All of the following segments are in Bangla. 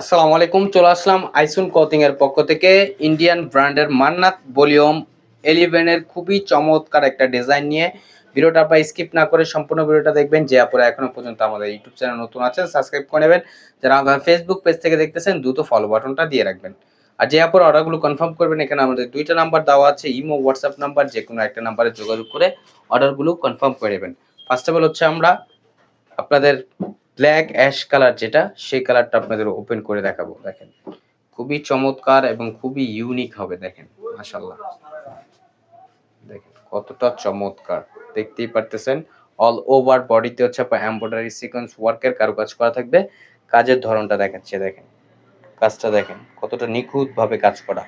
আসসালামু আলাইকুম, চলে আসলাম আইসুন ক্লথিং এর পক্ষ থেকে। ইন্ডিয়ান ব্র্যান্ডের মান্নাত ভলিউম এলিভেনের খুবই চমৎকার একটা ডিজাইন নিয়ে। ভিডিওটা আপনার স্কিপ না করে সম্পূর্ণ ভিডিওটা দেখবেন। যে আপনারা এখনও পর্যন্ত আমাদের ইউটিউব চ্যানেল নতুন আছেন সাবস্ক্রাইব করে নেবেন। যারা আমাদের ফেসবুক পেজ থেকে দেখতেছেন, দ্রুত ফলো বাটনটা দিয়ে রাখবেন। আর যে আপনার অর্ডারগুলো কনফার্ম করবেন, এখানে আমাদের দুইটা নাম্বার দেওয়া আছে ইমো হোয়াটসঅ্যাপ নাম্বার যে কোনো একটা নাম্বারে যোগাযোগ করে অর্ডারগুলো কনফার্ম করে নেবেন। ফার্স্ট অফ অল হচ্ছে আমরা আপনাদের ব্ল্যাক অ্যাশ কালার যেটা, সেই কালারটা আপনাদের ওপেন করে দেখাবো, দেখেন। খুবই চমৎকার এবং খুবই ইউনিক হবে, দেখেন মাশাল্লাহ দেখেন, কতটা চমৎকার, দেখতেই পারতেছেন। অল ওভার বডিতে হচ্ছে আপনার এমব্রয়ডারি সিকোয়েন্স ওয়ার্কের কারুকাজ করা থাকবে। কাজের ধরনটা দেখাচ্ছে, দেখেন। কাজটা দেখেন, কতটা নিখুঁত ভাবে কাজ করা।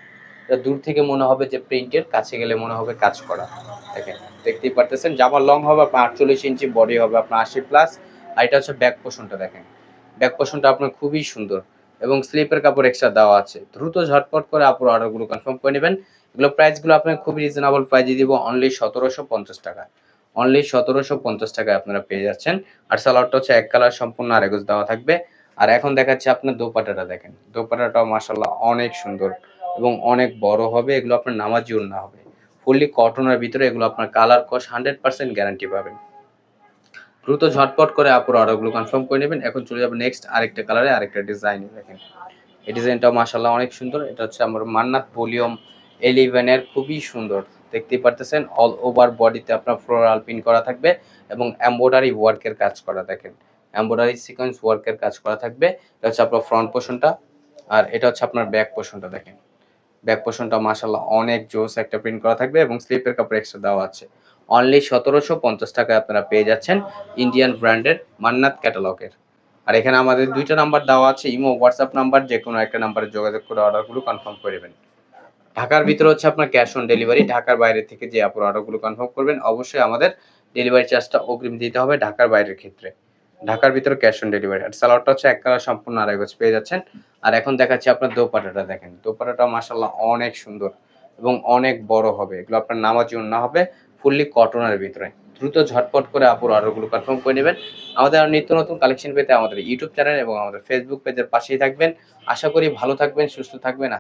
এটা দূর থেকে মনে হবে যে প্রিন্টের, কাছে গেলে মনে হবে কাজ করা। দেখেন, দেখতেই পারতেছেন জামার লং হবে, আপনার আটচল্লিশ ইঞ্চি বডি হবে, আপনার আশি প্লাস আর এটা হচ্ছে ব্যাক পোষণটা দেখেন। ব্যাক পোষণটা আপনার খুবই সুন্দর এবং স্লিপের কাপড় এক্সট্রা দেওয়া আছে। দ্রুত ঝটপট করে আপুর অর্ডারগুলো কনফার্ম করে নেবেন। এগুলো প্রাইসগুলো আপনার খুবই রিজনেবল প্রাইজে দিব অনলি সতেরোশো পঞ্চাশ টাকা। অনলি সতেরোশো পঞ্চাশ টাকায় আপনারা পেয়ে যাচ্ছেন। আর সালোয়ারটা হচ্ছে এক কালার সম্পূর্ণ আরেগজ দেওয়া থাকবে। আর এখন দেখাচ্ছি আপনার দোপাটাটা দেখেন। দোপাটাটাও মাসাল্লাহ অনেক সুন্দর এবং অনেক বড় হবে। এগুলো আপনার নামাজি না হবে। ফুললি কটনের ভিতরে এগুলো আপনার কালার কস হান্ড্রেড পার্সেন্ট গ্যারান্টি পাবেন। দ্রুত ঝটপট করে আপুর অর্ডারগুলো কনফার্ম করে নেবেন। এখন চলে যাবে নেক্সট আরেকটা কালারে আরেকটা ডিজাইন দেখেন। এই ডিজাইনটাও মাসাল্লাহ অনেক সুন্দর। এটা হচ্ছে আমার মান্নাত ভলিউম এলিভেনের খুবই সুন্দর। দেখতেই পারতেছেন অল ওভার বডিতে আপনার ফ্লোরাল পিন করা থাকবে এবং এম্ব্রয়ডারি ওয়ার্কের কাজ করা, দেখেন। এম্ব্রয়ডারি সিকোয়েন্স ওয়ার্কের কাজ করা থাকবে। এটা হচ্ছে আপনার ফ্রন্ট পোর্শনটা আর এটা হচ্ছে আপনার ব্যাক পোর্শনটা দেখেন। ব্যাক পোর্শনটা মাসাল্লাহ অনেক জোস একটা প্রিন্ট করা থাকবে এবং স্লিপের কাপড় এক্সট্রা দেওয়া আছে। অনলি সতেরোশো পঞ্চাশ টাকায় আপনারা পেয়ে যাচ্ছেন ইন্ডিয়ান ব্র্যান্ডের মান্নাত ক্যাটালগের আর এখানে আমাদের দুইটা নাম্বার দেওয়া আছে ইমো হোয়াটসঅ্যাপ নাম্বার যে কোনো একটা নাম্বারে যোগাযোগ করে অর্ডারগুলো কনফার্ম করে নেবেন। ঢাকার ভিতরে হচ্ছে আপনার ক্যাশ অন ডেলিভারি ঢাকার বাইরে থেকে যে আপনার অর্ডারগুলো কনফার্ম করবেন, অবশ্যই আমাদের ডেলিভারি চার্জটা অগ্রিম দিতে হবে ঢাকার বাইরের ক্ষেত্রে। ঢাকার ভিতরে ক্যাশ অন ডেলিভারি আর সালোয়ারটা হচ্ছে এক কালার সম্পূর্ণ আড়াই গজ পেয়ে যাচ্ছেন। আর এখন দেখাচ্ছি আপনার দোপাটাটা দেখেন। দোপাটাটা মাসাল্লাহ অনেক সুন্দর এবং অনেক বড় হবে। এগুলো আপনার নামাজি না হবে। ফুললি কটনের ভিতরে। দ্রুত ঝটপট করে আপুর অর্ডারগুলো কনফার্ম করে নেবেন। আমাদের আর নিত্য নতুন কালেকশন পেতে আমাদের ইউটিউব চ্যানেল এবং আমাদের ফেসবুক পেজের পাশেই থাকবেন। আশা করি ভালো থাকবেন, সুস্থ থাকবেন।